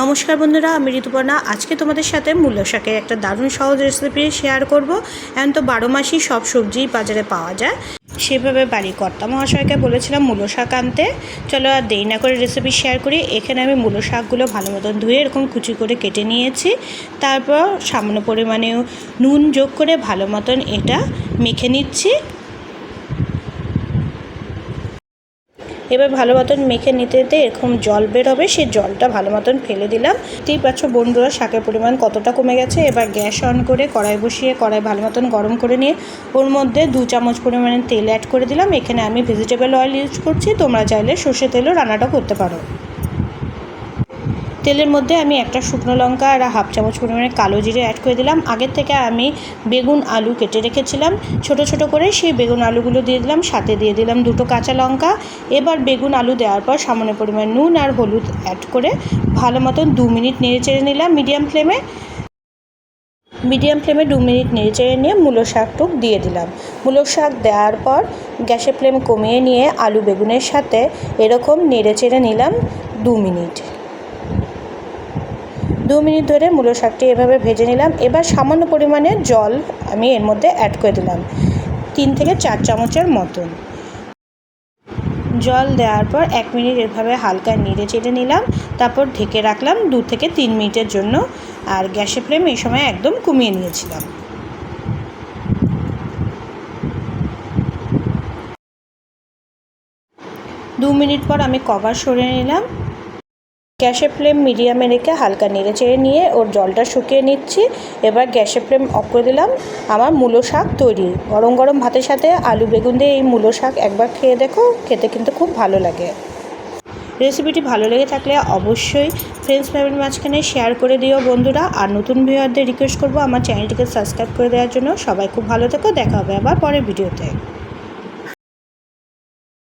নমস্কার বন্ধুরা, আমি ঋতুপর্ণা। আজকে তোমাদের সাথে মূল্য শাকের একটা দারুণ সহজ রেসিপি শেয়ার করব। এখন তো বারো মাসই সব সবজিই বাজারে পাওয়া যায়। সেভাবে বাড়ি কর্তা মহাশয়কে বলেছিলাম মূলো শাক আনতে। চলো আর দেরি না করে রেসিপি শেয়ার করি। এখানে আমি মূলো শাকগুলো ভালো মতন ধুয়ে এরকম কুচি করে কেটে নিয়েছি। তারপর সামান্য পরিমাণে নুন যোগ করে ভালো মতন এটা মেখে নিচ্ছি। এবার ভালো মতন মেখে নিতে নিতে এরকম জল বেরোবে, সেই জলটা ভালো মতন ফেলে দিলাম। ঠিক পাচ্ছ বন্ধুরা, শাকের পরিমাণ কতটা কমে গেছে। এবার গ্যাস অন করে কড়াই বসিয়ে কড়াই ভালো মতন গরম করে নিয়ে ওর মধ্যে দু চামচ পরিমাণে তেল অ্যাড করে দিলাম। এখানে আমি ভেজিটেবল অয়েল ইউজ করছি, তোমরা চাইলে সর্ষে তেলও রান্নাটা করতে পারো। তেলের মধ্যে আমি একটা শুকনো লঙ্কা আর হাফ চামচ পরিমাণে কালো জিরে অ্যাড করে দিলাম। আগের থেকে আমি বেগুন আলু কেটে রেখেছিলাম। ছোট ছোট করে সেই বেগুন আলুগুলো দিয়ে দিলাম, সাথে দিয়ে দিলাম দুটো কাঁচা লঙ্কা। এবার বেগুন আলু দেওয়ার পর সামান্য পরিমাণ নুন আর হলুদ অ্যাড করে ভালো মতন দু মিনিট নেড়ে চেড়ে নিলাম মিডিয়াম ফ্লেমে। মিডিয়াম ফ্লেমে দু মিনিট নেড়ে চেড়ে নিয়ে মূলো শাকটুক দিয়ে দিলাম। মূলো শাক দেওয়ার পর গ্যাসের ফ্লেম কমিয়ে নিয়ে আলু বেগুনের সাথে এরকম নেড়ে চেড়ে নিলাম দু মিনিট। দু মিনিট ধরে মূলো শাকটি এভাবে ভেজে নিলাম। এবার সামান্য পরিমাণে জল আমি এর মধ্যে অ্যাড করে দিলাম, তিন থেকে চার চামচের মতন। জল দেওয়ার পর এক মিনিট এভাবে হালকা নেড়ে চেড়ে নিলাম, তারপর ঢেকে রাখলাম দু থেকে তিন মিনিটের জন্য, আর গ্যাসের ফ্লেম এই সময় একদম কমিয়ে নিয়েছিলাম। দু মিনিট পর আমি কভার সরিয়ে নিলাম। গ্যাসের ফ্লেম মিডিয়ামে রেখে হালকা নেড়ে চেড়ে নিয়ে ওর জলটা শুকিয়ে নিচ্ছি। এবার গ্যাসের ফ্লেম অফ করে দিলাম। আমার মূলো শাক তৈরি। গরম গরম ভাতের সাথে আলু বেগুন দিয়ে এই মূলো শাক একবার খেয়ে দেখো, খেতে কিন্তু খুব ভালো লাগে। রেসিপিটি ভালো লেগে থাকলে অবশ্যই ফ্রেন্ডস ফ্যামিলির মাঝখানে শেয়ার করে দিও বন্ধুরা। আর নতুন ভিউয়ারদের রিকোয়েস্ট করব আমার চ্যানেলটিকে সাবস্ক্রাইব করে দেওয়ার জন্য। সবাই খুব ভালো থেকো। দেখা হবে আবার পরের ভিডিওতে